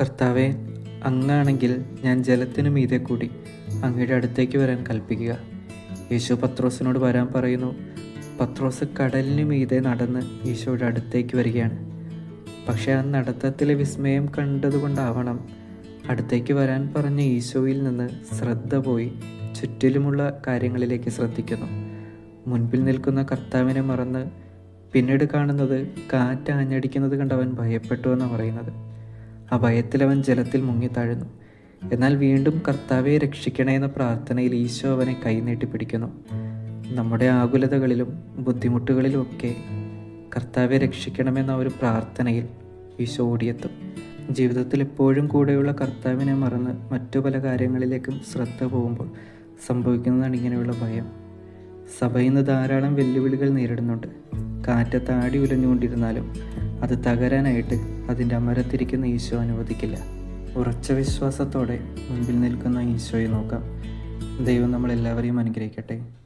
കർത്താവെ അങ്ങാണെങ്കിൽ ഞാൻ ജലത്തിനു മീതെ കൂടി അങ്ങയുടെ അടുത്തേക്ക് വരാൻ കൽപ്പിക്കുക. യേശു പത്രോസിനോട് വരാൻ പറയുന്നു പത്രോസ് കടലിനു മീതെ നടന്ന് യേശുവിടെ അടുത്തേക്ക് വരികയാണ്. പക്ഷേ ആ നടത്തത്തിലെ വിസ്മയം കണ്ടതുകൊണ്ടാവണം അടുത്തേക്ക് വരാൻ പറഞ്ഞ ഈശോയിൽ നിന്ന് ശ്രദ്ധ പോയി ചുറ്റിലുമുള്ള കാര്യങ്ങളിലേക്ക് ശ്രദ്ധിക്കുന്നു. മുൻപിൽ നിൽക്കുന്ന കർത്താവിനെ മറന്ന് പിന്നീട് കാണുന്നത് കാറ്റ് ആഞ്ഞടിക്കുന്നത് കണ്ടവൻ ഭയപ്പെട്ടു എന്നാണ് പറയുന്നത്. ആ ഭയത്തിൽ അവൻ ജലത്തിൽ മുങ്ങിത്താഴുന്നു എന്നാൽ വീണ്ടും കർത്താവെ രക്ഷിക്കണേ എന്ന പ്രാർത്ഥനയിൽ ഈശോ അവനെ കൈനീട്ടി പിടിക്കുന്നു. നമ്മുടെ ആകുലതകളിലും ബുദ്ധിമുട്ടുകളിലും ഒക്കെ കർത്താവെ രക്ഷിക്കണമെന്ന ഒരു പ്രാർത്ഥനയിൽ ഈശോ ഓടിയെത്തും. ജീവിതത്തിൽ എപ്പോഴും കൂടെയുള്ള കർത്താവിനെ മറന്ന് മറ്റു പല കാര്യങ്ങളിലേക്കും ശ്രദ്ധ പോകുമ്പോൾ സംഭവിക്കുന്നതാണ് ഇങ്ങനെയുള്ള ഭയം. സഭ ഇന്ന് ധാരാളം വെല്ലുവിളികൾ നേരിടുന്നുണ്ട്. താടി ഉലഞ്ഞുകൊണ്ടിരുന്നാലും അത് തകരാനായിട്ട് അതിന്റെ അമരത്തിരിക്കുന്ന ഈശോ അനുവദിക്കില്ല. ഉറച്ച വിശ്വാസത്തോടെ മുൻപിൽ നിൽക്കുന്ന ഈശോയെ നോക്കാം. ദൈവം നമ്മളെല്ലാവരെയും അനുഗ്രഹിക്കട്ടെ.